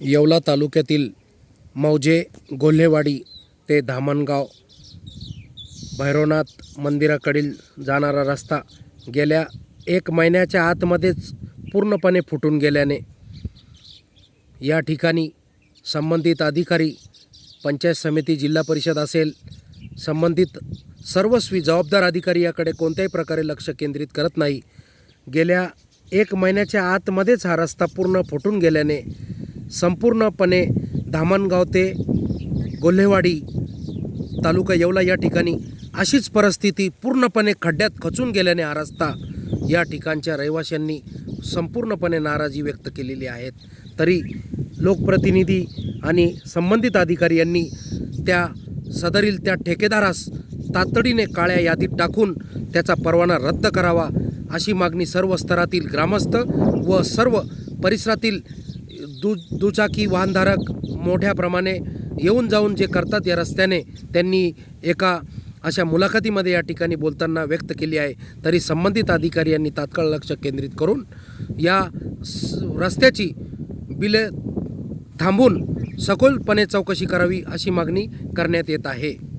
येवला तालुक्यातील मौजे गोल्हेवाडी ते धामणगाव भैरवनाथ मंदिराकडील जाणारा रस्ता गेल्या एक महिन्याच्या आतमध्येच पूर्णपणे फुटून गेल्याने या ठिकाणी संबंधित अधिकारी पंचायत समिती जिल्हा परिषद असेल संबंधित सर्वस्वी जबाबदार अधिकारी याकडे कोणत्याही प्रकारे लक्ष केंद्रित करत नाही. गेल्या एक महिन्याच्या आतमध्येच हा रस्ता पूर्ण फुटून गेल्याने संपूर्णपणे धामणगाव ते गोल्हेवाडी तालुका येवला या ठिकाणी अशीच परिस्थिती पूर्णपणे खड्ड्यात खचून गेल्याने हा रस्ता या ठिकाणच्या रहिवाशांनी संपूर्णपणे नाराजी व्यक्त केलेली आहेत. तरी लोकप्रतिनिधी आणि संबंधित अधिकारी यांनी त्या सदरील त्या ठेकेदारास तातडीने काळ्या यादीत टाकून त्याचा परवाना रद्द करावा अशी मागणी सर्व स्तरातील ग्रामस्थ व सर्व परिसरातील दु दुचाकी वाहनधारक मोठ्या प्रमाणे येऊन जाऊन जे करतात या रस्त्याने त्यांनी एका अशा मुलाखतीमध्ये या ठिकाणी बोलताना व्यक्त केली आहे. तरी संबंधित अधिकारी यांनी तात्काळ लक्ष केंद्रित करून या स- रस्त्याची बिले थांबून सखोलपणे चौकशी करावी अशी मागणी करण्यात येत आहे.